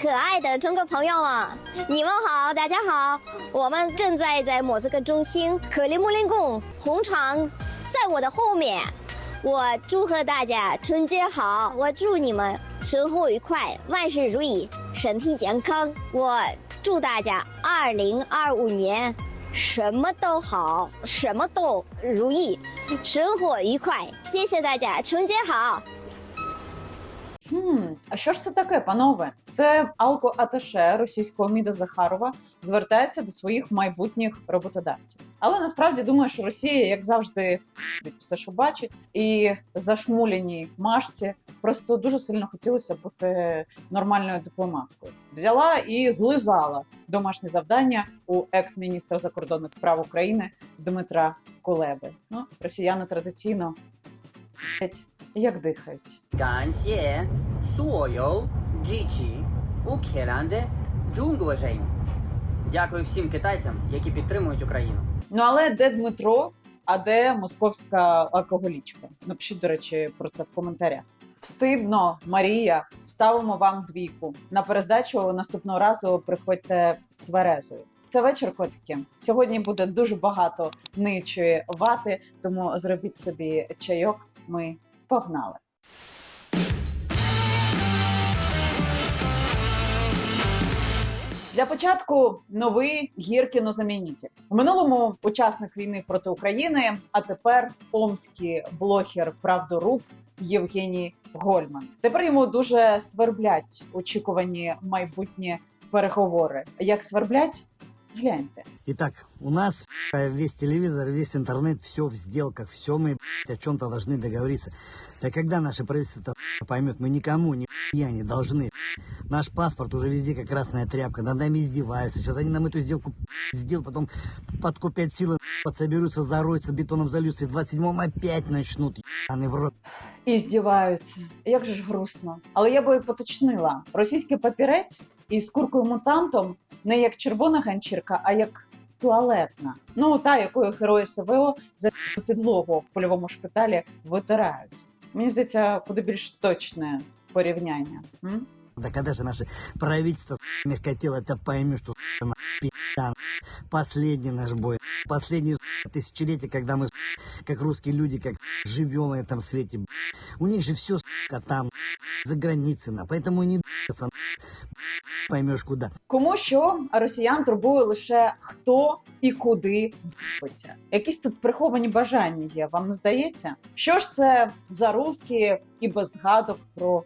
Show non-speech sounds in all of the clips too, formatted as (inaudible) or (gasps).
可爱的中国朋友们，你们好，大家好！我们正在在莫斯科中心克里姆林宫红场，在我的后面。我祝贺大家春节好！我祝你们生活愉快，万事如意，身体健康。我祝大家二零二五年什么都好，什么都如意，生活愉快。谢谢大家，春节好！Хм, а що ж це таке, панове? Це алко-аташе російського МІДа Захарова звертається до своїх майбутніх роботодавців. Але насправді думаю, що Росія, як завжди, все, що бачить, і зашмуляній машці просто дуже сильно хотілося бути нормальною дипломаткою. Взяла і злизала домашнє завдання у екс-міністра закордонних справ України Дмитра Кулеби. Ну, росіяни традиційно як дихають. Гансьє суою джічі укхелянде джунгважень. Дякую всім китайцям, які підтримують Україну. Ну але де Дмитро, а де московська алкоголічка? Напишіть, до речі, про це в коментарях. Встидно, Марія, ставимо вам двійку. На перездачу наступного разу приходьте тверезою. Це вечір котики. Сьогодні буде дуже багато ничої вати, тому зробіть собі чайок ми погнали. Для початку новий гіркінозамінітель. В минулому учасник війни проти України, а тепер омський блогер правдоруб Євгеній Гольман. Тепер йому дуже сверблять очікувані майбутні переговори. Як сверблять? Гляньте. Итак, у нас э, весь телевизор, весь интернет, все в сделках, все мы блядь, о чем-то должны договориться. Да когда наше правительство поймет, мы никому ни я не должны. Наш паспорт уже везде как красная тряпка, над нами издеваются. Сейчас они нам эту сделку сделают, потом подкупят силы, подсоберутся, зароются, бетоном зальются, и в 27-м опять начнут ебаный в рот. і здіваються. Як же ж грустно. Але я би поточнила: російський папірець із куркою мутантом не як червона ганчірка, а як туалетна. Ну та якою герої СВО за підлогу в польовому шпиталі витирають. Мені здається, куди більш точне порівняння. М? Да когда же наше правительство сука, мягкотело это поймет, что сука, на пи***а, последний наш бой, последние сука, тысячелетия, когда мы сука, как русские люди, как сука, живем на этом свете. б***ь. У них же все там, за границей, на, поэтому не д***ться, поймешь куда. Кому що, а росіян турбує лише хто і куди биться. Якісь тут приховані бажання є, вам не здається? Що ж це за русські і без згадок про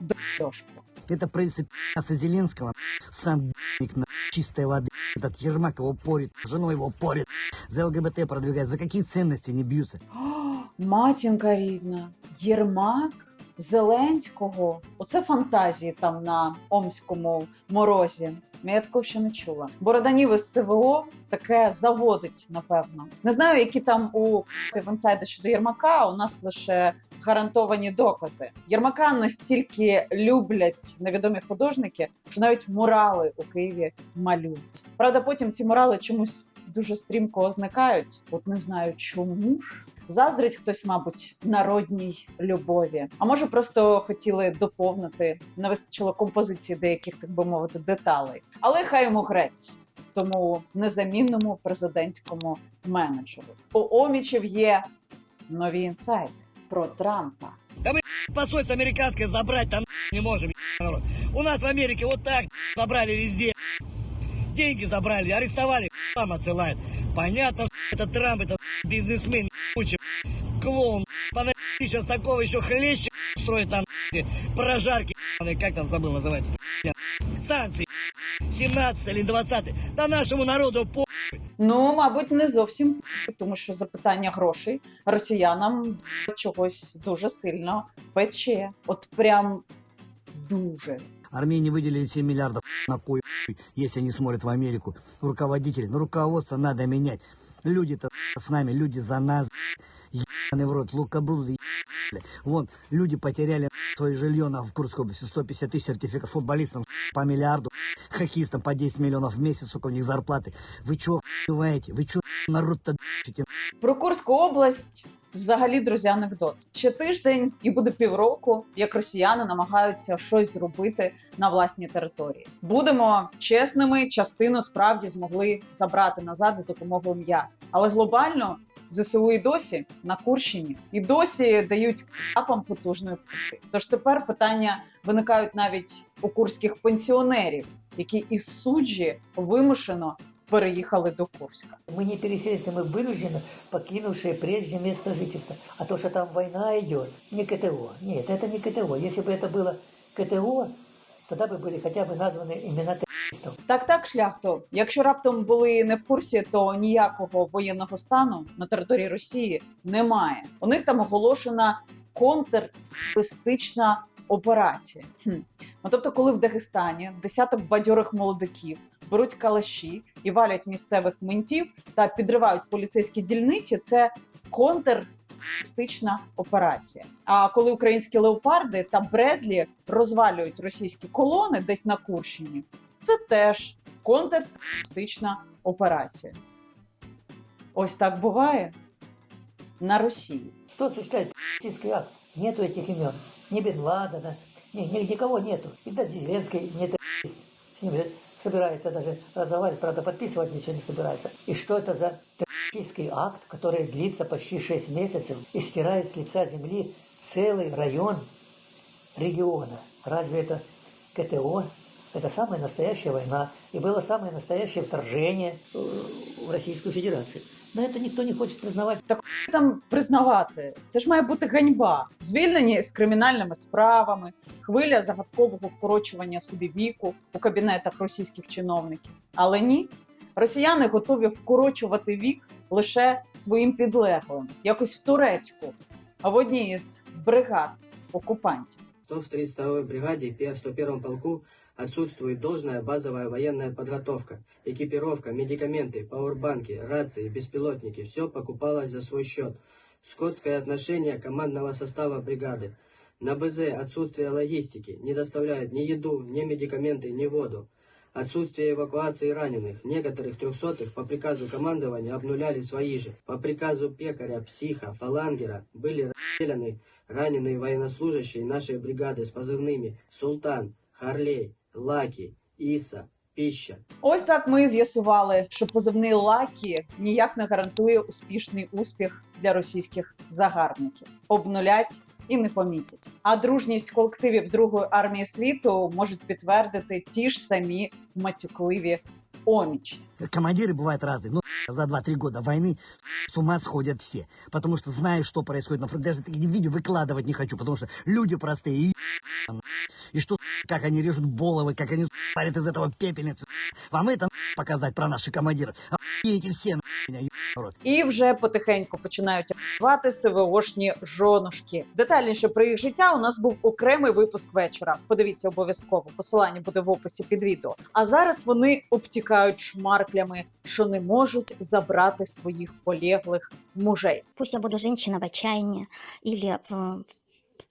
дошку? Это правительство пи***ца Зеленского, сам ***ник на чистой воды. Этот Ермак его порит, жену его порит, за ЛГБТ продвигает. За какие ценности они бьются? (gasps) О, матінка рідна, Єрмак Зеленського. Оце фантазії там на омському морозі. Я такого ще не чула. Бороданів із СВО таке заводить, напевно. Не знаю, які там у в щодо Єрмака. У нас лише гарантовані докази. Єрмака настільки люблять невідомі художники, що навіть мурали у Києві малюють. Правда, потім ці мурали чомусь дуже стрімко зникають. От не знаю, чому ж. Заздрить хтось, мабуть, народній любові. А може, просто хотіли доповнити, не вистачило композиції деяких, так би мовити, деталей. Але хай йому грець тому незамінному президентському менеджеру. У Омічів є нові інсайти про Трампа. (laughs) посольство американское забрать там (laughs) не можем, (laughs) народ. У нас в Америке вот так забрали везде. Деньги забрали, арестовали, там отсылают. Понятно, это Трамп, это бизнесмен, ебучий, клоун. Понад сейчас такого еще хлеще строит там прожарки, как там забыл называется. Санкции 17 или 20 Да нашему народу по Ну, мабуть, не зовсім, тому що запитання грошей росіянам чогось дуже сильно пече. От прям дуже. Армении выделили 7 миллиардов (laughs) на кой если они смотрят в Америку. Руководители, ну руководство надо менять. Люди-то (laughs) с нами, люди за нас. (laughs) Ебаный в рот, лукоблуды, бля. Вон, люди потеряли свое жилье на, в Курской области. 150 тысяч сертификатов футболистам по миллиарду. Хоккеистам по 10 миллионов в месяц, сука, у них зарплаты. Вы чё охуеваете? Вы чё народ-то д***ите? Про Курську область взагалі, друзі, анекдот. Ще тиждень і буде півроку, як росіяни намагаються щось зробити на власній території. Будемо чесними, частину справді змогли забрати назад за допомогою м'яса. Але глобально ЗСУ і досі на Курщині і досі дають капам потужної пити. Тож тепер питання виникають навіть у курських пенсіонерів, які із суджі вимушено переїхали до Курська. Мы не переселенцы, мы вынуждены, покинувшие прежде место жительства. А то, что там война идет, не КТО. Нет, это не КТО. Если бы это было КТО, тогда бы были хотя бы названы имена террористов. Так, так, шляхто. Якщо раптом були не в курсі, то ніякого воєнного стану на території Росії немає. У них там оголошена контртерористична операція. Хм. Ну, тобто, коли в Дагестані десяток бадьорих молодиків беруть калаші і валять місцевих ментів та підривають поліцейські дільниці, це контртерористична операція. А коли українські леопарди та Бредлі розвалюють російські колони десь на Курщині, це теж контртерористична операція. Ось так буває на Росії. Террористический акт? Нету этих имен. Ни Бен Ладена, ни, ни- никого нету. И даже Зеленский не террорист. С ним собирается даже разговаривать, правда, подписывать ничего не собирается. И что это за террористический акт, который длится почти 6 месяцев и стирает с лица земли целый район региона? Разве это КТО? Это самая настоящая война. И было самое настоящее вторжение э, в Российскую Федерацию. Но это никто не хочет признавать. Що там признавати? Це ж має бути ганьба. Звільнені з кримінальними справами, хвиля загадкового вкорочування собі віку у кабінетах російських чиновників. Але ні, росіяни готові вкорочувати вік лише своїм підлеглим, якось в Турецьку, а в одній із бригад окупантів. что в 32-й бригаде 101-м полку отсутствует должная базовая военная подготовка, экипировка, медикаменты, пауэрбанки, рации, беспилотники. Все покупалось за свой счет. Скотское отношение командного состава бригады. На БЗ отсутствие логистики, не доставляют ни еду, ни медикаменты, ни воду. Отсутствие эвакуации раненых. Некоторых трехсотых по приказу командования обнуляли свои же. По приказу пекаря, психа, фалангера были расстреляны раненые военнослужащие нашей бригады с позывными «Султан», «Харлей», «Лаки», «Иса», «Пища». Ось так ми і з'ясували, що позивний лакі ніяк не гарантує успішний успіх для російських загарбників. Обнулять і не помітять. А дружність колективів Другої армії світу можуть підтвердити ті ж самі матюкливі омічі. Командиры бывают разные. Ну, (laughs) за 2-3 года войны (laughs) с ума сходят все. Потому что знаю, что происходит на фронте. Даже такие видео выкладывать не хочу, потому что люди простые. И, (laughs) и что, как они режут головы, как они парят из этого пепельницу. Вам это показать про наших командиров. Охуеете все, меня, народ. І вже потихеньку починають активувати СВОшні жонушки. Детальніше про їх життя у нас був окремий випуск вечора. Подивіться обов'язково. Посилання буде в описі під відео. А зараз вони обтікають шмарклями, що не можуть забрати своїх полеглих мужей. Пусть я буду женщина в отчаянии или в,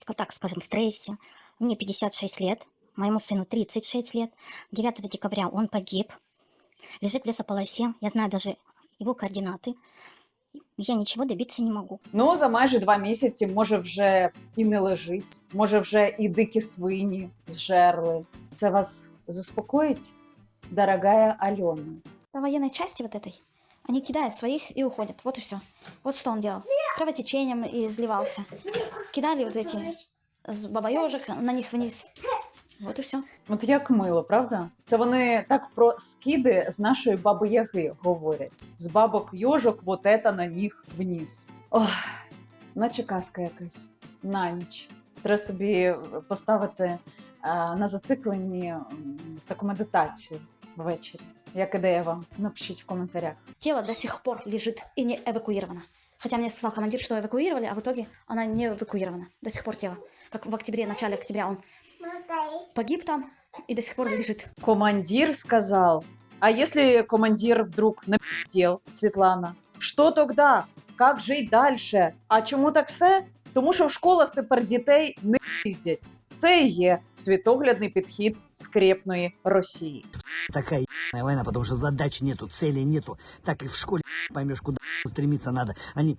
в, так скажем, в стрессе. Мне 56 лет, моему сыну 36 лет. 9 декабря он погиб, лежит в лесополосе. Я знаю даже его координаты. Я ничего добиться не могу. Ну за майже два місяці може вже і не лежить, може вже і дикі свині зжерли. Це вас заспокоїть, дорогая Альона? На военной части вот этой они кидают своих и уходят. Вот и все. Вот что он делал. Кровотечением изливался. Кидали вот эти с бабаёжек на них вниз. Вот и все. От як мило, правда? Це вони так про скиди з нашої баби Яги говорять. З бабок йожок вот это на них вніс. Ох, наче казка якась на ніч. Треба собі поставити е, на зацикленні м, таку медитацію ввечері. Як ідея вам? Напишіть в коментарях. Тело до сих пор лежит и не эвакуировано. Хотя мне сказал командир, что эвакуировали, а в итоге она не эвакуирована. До сих пор тело. Как в октябре, начале октября он погиб там и до сих пор лежит. Командир сказал. А если командир вдруг напиздел, Світлана? Що тогда? Как жить дальше? А чому так все? Тому що в школах тепер дітей не пиздять. Це і є світоглядний підхід скрепної Росії. Такая ебаная война, потому что задач нету, цели нету. Так и в школе поймешь, куда стремиться надо. Они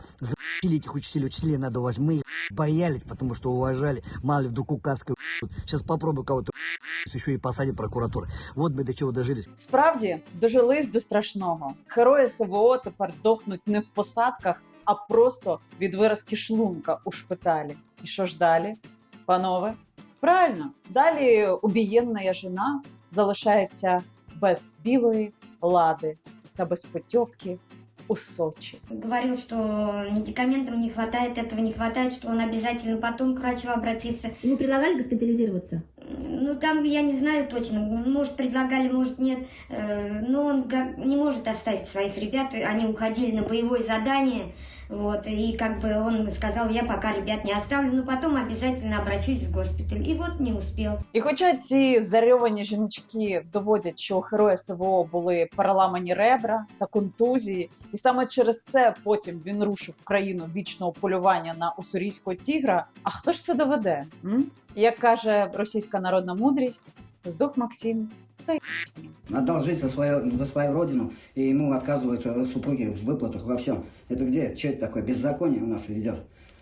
заучили этих учителей, учителей надо уважать. Мы их боялись, потому что уважали. Мало ли вдруг указкой Сейчас попробую кого-то (laughs) еще и посадить прокуратура. Вот мы до чего дожили. Справді дожились до страшного. Герої СВО тепер дохнуть не в посадках, а просто від виразки шлунка у шпиталі. І що ж далі, панове? Правильно, далі убієнна жена залишається без білої лади та без путівки у Сочи. Говорил, что медикаментам не хватает, этого не хватает, что он обязательно потом к врачу обратится. Ему предлагали госпитализироваться? Ну, там я не знаю точно, может, предлагали, может, нет. Э, Но он не может оставить своих ребят, они уходили на боевое задание. Вот, и как бы он сказал, я пока ребят не оставлю, но потом обязательно обращусь в госпиталь. И вот не успел. І хоча ці зарьовані жіночки доводять, що у героя СВО були переламані ребра та контузії, і саме через це потім він рушив в країну вічного полювання на уссурійського тігра. А хто ж це доведе? М? Як каже російська народна мудрість, здох Максим, та й з ним. Отдал жизнь за свою, за свою родину, и ему отказывают э, супруги в выплатах во всем. Это где? Что это такое? Беззаконие у нас идет.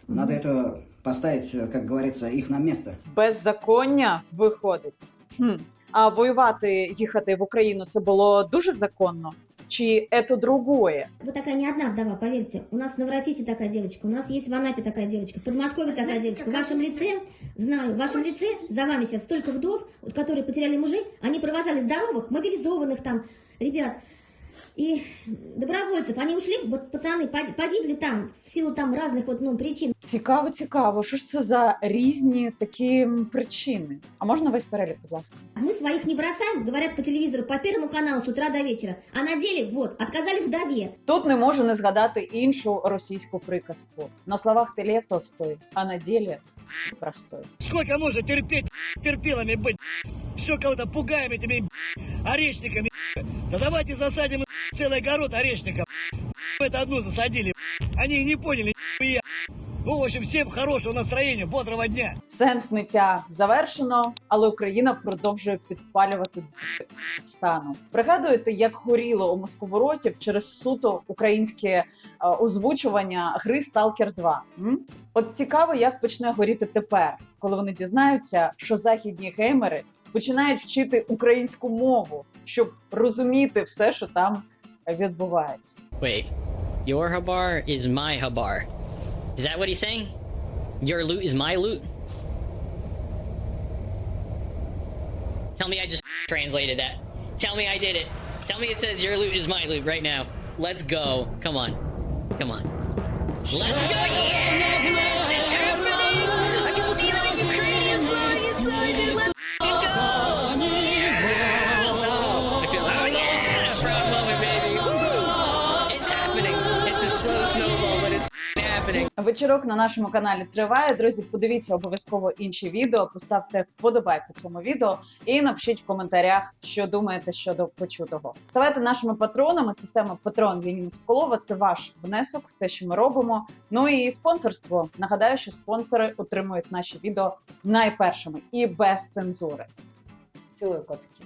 Надо это поставить, э, как говорится, их на место. беззаконня виходить. Хм. А воювати їхати в Україну це було дуже законно? Чи це другое? Вы такая не одна вдова, поверьте. У нас в Новороссийске такая девочка, у нас есть в Анапе такая девочка, в Подмосковье такая девочка. В вашем лице, знаю, в вашем лице за вами сейчас столько вдов, которые потеряли мужей, они провожали здоровых, мобилизованных там ребят и добровольцев. Они ушли, вот пацаны пог- погибли там в силу там разных вот, ну, причин. Цікаво, цікаво. Що ж це за різні такі м, причини? А можна весь перелік, будь ласка? Мы своих не бросаем, говорят по телевизору, по первому каналу с утра до вечера. А на деле, вот, отказали вдове. Тут не можу не згадати іншу російську приказку. На словах ти Лев Толстой, а на ділі простой. Сколько можно терпеть, терпилами быть? Все кого-то пугаем этими орешниками. Да давайте засадим целый огород орешников. Это одну засадили. Они и не поняли. нихуя. Ну, в общем, всем хорошего настроения, бодрого дня. Сенс ниття завершено, але Україна продовжує підпалювати стану. Пригадуєте, як горіло у Московоротів через суто українське е, озвучування гри Сталкер 2? М? От цікаво, як почне горіти тепер, коли вони дізнаються, що західні геймери починають вчити українську мову, щоб розуміти все, що там відбувається. Wait, your habar is my habar. Is that what he's saying? Your loot is my loot? Tell me I just translated that. Tell me I did it. Tell me it says your loot is my loot right now. Let's go. Come on. Come on. Let's go! Yes! Happening. Вечірок на нашому каналі триває. Друзі, подивіться обов'язково інші відео, поставте вподобайку цьому відео і напишіть в коментарях, що думаєте щодо почутого. Ставайте нашими патронами. Система Патрон Яніна Соколова це ваш внесок в те, що ми робимо. Ну і спонсорство. Нагадаю, що спонсори отримують наші відео найпершими і без цензури. Цілую котики.